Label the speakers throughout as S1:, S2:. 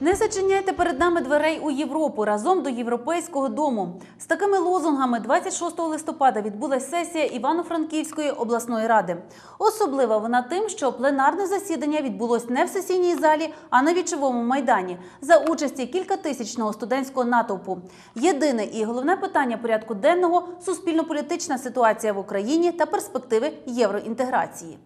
S1: Не зачиняйте перед нами дверей у Європу разом до європейського дому. З такими лозунгами 26 листопада відбулася сесія Івано-Франківської обласної ради. Особлива вона тим, що пленарне засідання відбулось не в сесійній залі, а на вічовому майдані за участі кількатисячного студентського натовпу. Єдине і головне питання порядку денного суспільно-політична ситуація в Україні та перспективи євроінтеграції.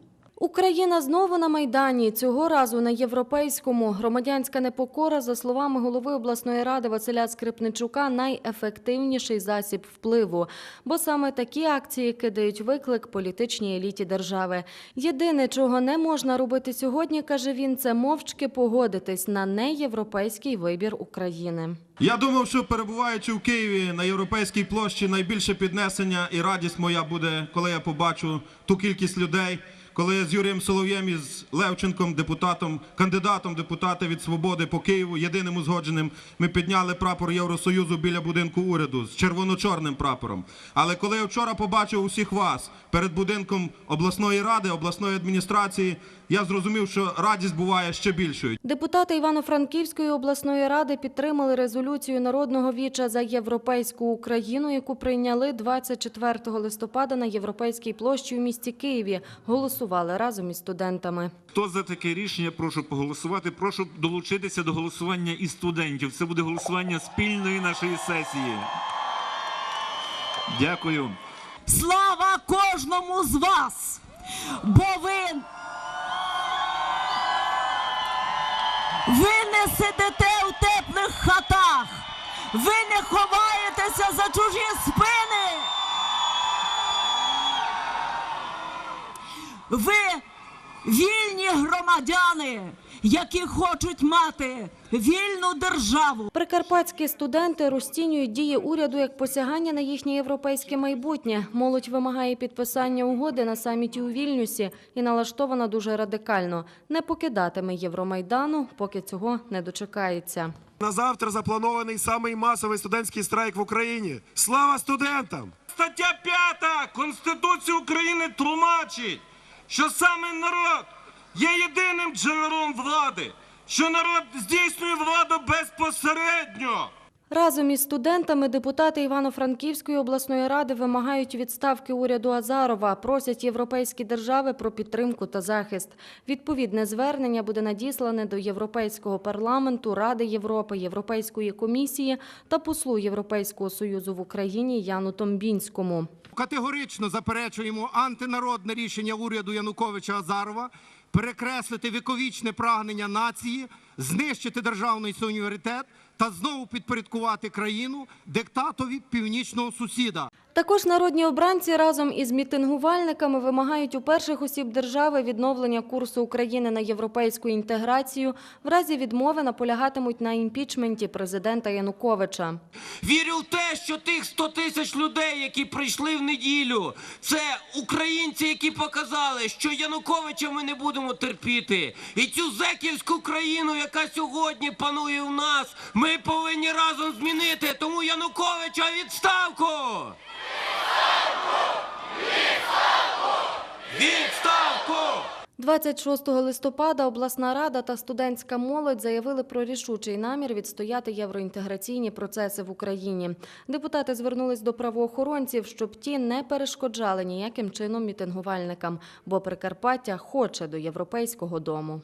S2: Україна знову на майдані. Цього разу на європейському. Громадянська непокора, за словами голови обласної ради Василя Скрипничука, найефективніший засіб впливу. Бо саме такі акції кидають виклик політичній еліті держави. Єдине, чого не можна робити сьогодні, каже він, це мовчки погодитись на неєвропейський вибір України.
S3: Я думав, що перебуваючи в Києві на європейській площі, найбільше піднесення і радість моя буде, коли я побачу ту кількість людей, коли з Юрієм Солов'єм і з Левченком, депутатом, кандидатом депутата від свободи по Києву, єдиним узгодженим, ми підняли прапор Євросоюзу біля будинку уряду з червоно-чорним прапором. Але коли я вчора побачив усіх вас перед будинком обласної ради, обласної адміністрації, я зрозумів, що радість буває ще більшою.
S2: Депутати Івано-Франківської обласної ради підтримали резолюцію Народного віча за європейську Україну, яку прийняли 24 листопада на європейській площі у місті Києві. Голосували разом із студентами.
S4: Хто за таке рішення? Прошу поголосувати. Прошу долучитися до голосування і студентів. Це буде голосування спільної нашої сесії. Дякую.
S5: Слава кожному з вас! Бо ви, ви не сидите у теплих хатах, ви не ховаєтеся за чужі спини. Ви вільні громадяни, які хочуть мати вільну державу.
S2: Прикарпатські студенти розцінюють дії уряду як посягання на їхнє європейське майбутнє. Молодь вимагає підписання угоди на саміті у Вільнюсі і налаштована дуже радикально. Не покидатиме Євромайдану, поки цього не дочекається.
S6: На завтра запланований самий масовий студентський страйк в Україні. Слава студентам!
S7: Стаття 5 Конституції України тлумачить, що саме народ є єдиним джерелом влади, що народ здійснює владу безпосередньо.
S2: Разом із студентами депутати Івано-Франківської обласної ради вимагають відставки уряду Азарова, просять європейські держави про підтримку та захист. Відповідне звернення буде надіслане до Європейського парламенту, Ради Європи, Європейської комісії та послу Європейського союзу в Україні Яну Томбінському.
S6: Категорично заперечуємо антинародне рішення уряду Януковича Азарова перекреслити віковічне прагнення нації, знищити державний суверенітет та знову підпорядкувати країну диктатові північного сусіда.
S2: Також народні обранці разом із мітингувальниками вимагають у перших осіб держави відновлення курсу України на європейську інтеграцію. В разі відмови наполягатимуть на імпічменті президента Януковича.
S7: Вірю в те, що тих 100 тисяч людей, які прийшли в неділю, це українці, які показали, що Януковича ми не будемо терпіти. І цю зеківську країну, яка сьогодні панує в нас, ми повинні разом змінити. Тому Януковича відставку! Відставку!
S2: 26 листопада обласна рада та студентська молодь заявили про рішучий намір відстояти євроінтеграційні процеси в Україні. Депутати звернулись до правоохоронців, щоб ті не перешкоджали ніяким чином мітингувальникам, бо Прикарпаття хоче до європейського дому.